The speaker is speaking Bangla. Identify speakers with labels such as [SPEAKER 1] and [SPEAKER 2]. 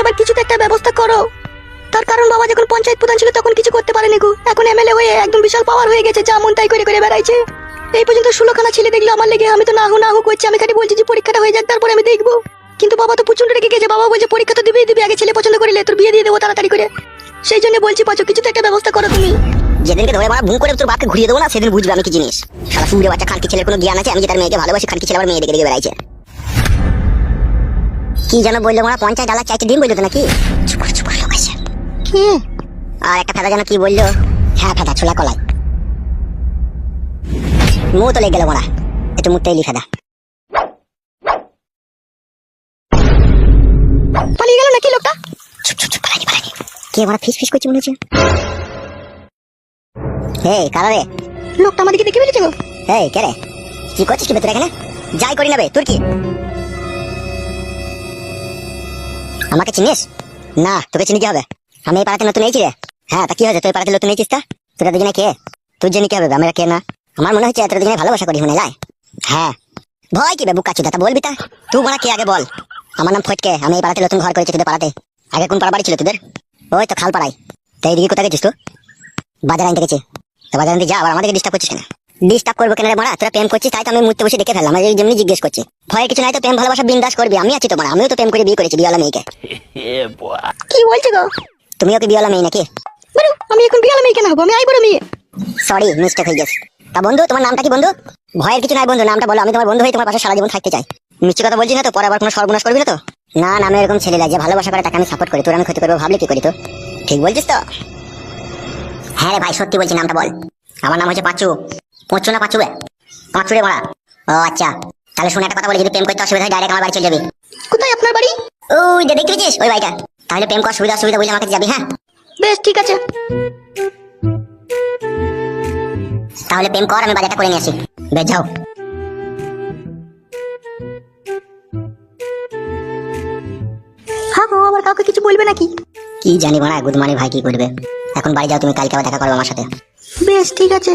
[SPEAKER 1] এবার কিছু তো একটা ব্যবস্থা করো। তার কারণ বাবা যখন পঞ্চায়েত প্রধান ছিল তখন কিছু করতে পারেনি গো। এখন এমএলএ হয়ে একদম বিশাল পাওয়ার হয়ে গেছে, যা মন তাই করে করে বেড়াইছে। এই পর্যন্ত ষোলোখানা ছেলে দেখল আমার লেগে, আমি তো না হু না হু করছি, আমি খালি বলছি যে পরীক্ষাটা হয়ে যাক, তারপরে আমি দেখব। কিন্তু বাবা তো প্রচণ্ড রেগে গেছে বাবা বলছে, পরীক্ষা তো দিবেই দিবি, আগে ছেলে পছন্দ করিলে, তোর বিয়ে দিয়ে দেবো তাড়াতাড়ি করে। সেই জন্য বলছি, পাচো, কিছু তো একটা ব্যবস্থা করো তুমি।
[SPEAKER 2] যেদিনকে ধরে মারা ভুল করে তোর বাপকে ঘুরিয়ে দেবো না, সেদিন বুঝবে আমি কি জিনিস। সারা সুরে বাচ্চা, খানকি ছেলের কোনো জ্ঞান আছে? আমি যে তার মেয়েকে ভালোবাসি, খানকি ছেলে আবার মেয়ে দেখে দেখে বেড়াইছে। কি যেন বলল মারা পঞ্চায়েত ডালা চাইতে দিন বলল তো নাকি?
[SPEAKER 1] কি?
[SPEAKER 2] আর একটা ফেদা যেন কি বলল? হ্যাঁ ফেদা ছোলা কলাই। মু তো লেগে গেল মারা। একটু মুখটাই লি ফেদা
[SPEAKER 1] পালিয়ে গেল নাকি লোকটা?
[SPEAKER 2] চুপ চুপ চুপ পালানি পালানি কে মারা ফিস ফিস করছে মনে হচ্ছে? হেই কারা রে?
[SPEAKER 1] লোকটা আমাদেরকে দেখে ফেলেছে গো।
[SPEAKER 2] এই কে রে? কি করছিস কি ভেতরে এখানে? যাই করি নেবে তোর কি? আমাকে চিনিস? না, তোকে চিনি কি হবে আমি এই পাড়াতে নতুন এইছি রে। হ্যাঁ তা কি হয়েছে? তুই পাড়াতে নতুন এইছিস তা? তোরা দুজনে কে? তোর জন্য কি হবে, আমরা কে না? আমার মনে হচ্ছে তোরা ভালোবাসা করি মনে লাই হ্যাঁ। ভয় কি বে, বুক কাচ্চু তা বলবি তা? তুই বলা কে আগে বল? আমার নাম ফটকে, আমি এই পাড়াতে নতুন ঘর করেছি তোদের পাড়াতে। আগে কোন পাড়া বাড়ি ছিল তোদের? ওই তো খাল পাড়াই তাই এইদিকে কোথায় গেছিস তুই? বাজার আনতে গেছি। বাজার আনতে যা, আবার আমাদেরকে ডিস্টার্ব করছিস কেন? ডিস্টার্ব করব কেন রে মারা? তোরা প্রেম করছিস তাই তো আমি মুহূর্তে বসে দেখে ফেললাম আমি যেমনি জিজ্ঞেস করছি। ভয় কিছু নাই তো প্রেম ভালোবাসা বিন্দাস করবি আমি আছি তোমার আমিও তো প্রেম করে বিয়ে করেছি বিয়েওয়ালা মেয়েকে
[SPEAKER 1] কি বলছে গো?
[SPEAKER 2] তুমিও কি বিয়েওয়ালা মেয়ে নাকি?
[SPEAKER 1] বলো আমি এখন বিয়ালা মেয়ে কেন হব আমি আই বড় মেয়ে।
[SPEAKER 2] সরি মিস্টেক হয়ে গেছে। তা বন্ধু তোমার নামটা কি বন্ধু? ভয়ের কিছু নাই বন্ধু নামটা বলো আমি তোমার বন্ধু হয়ে তোমার পাশে সারা জীবন থাকতে চাই। মিষ্টি কথা বলছি না তো পরে আবার কোনো সর্বনাশ করবি না তো? না না আমি এরকম ছেলে লাগে ভালোবাসা করে তাকে আমি সাপোর্ট করি তোর আমি ক্ষতি করব ভাবলে কি করি তো? ঠিক বলছিস তো? হ্যাঁ রে ভাই সত্যি বলছি নামটা বল। আমার নাম হচ্ছে পাঁচু। পঁচু না পাঁচু বে পাঁচু রে মারা ও আচ্ছা। তাহলে শুনে একটা কথা বলি যদি প্রেম করতে অসুবিধা হয় ডাইরেক্ট আমার বাড়ি চলে যাবি।
[SPEAKER 1] কোথায় আপনার বাড়ি?
[SPEAKER 2] ওই যে দেখতে পেয়েছিস? ওই বাড়িটা। তাহলে প্রেম করার সুবিধা অসুবিধা বুঝলে আমার কাছে যাবি হ্যাঁ?
[SPEAKER 1] বেশ ঠিক আছে।
[SPEAKER 2] তাহলে প্রেম কর আমি বাজারটা করে নিয়ে আসি। বেশ যাও।
[SPEAKER 1] হ্যাঁ গো আবার কাউকে কিছু বলবে নাকি?
[SPEAKER 2] কি জানি মারা গুদমানি ভাই কি করবে? এখন বাড়ি যাও তুমি কালকে আবার দেখা করবে আমার সাথে।
[SPEAKER 1] বেশ ঠিক আছে।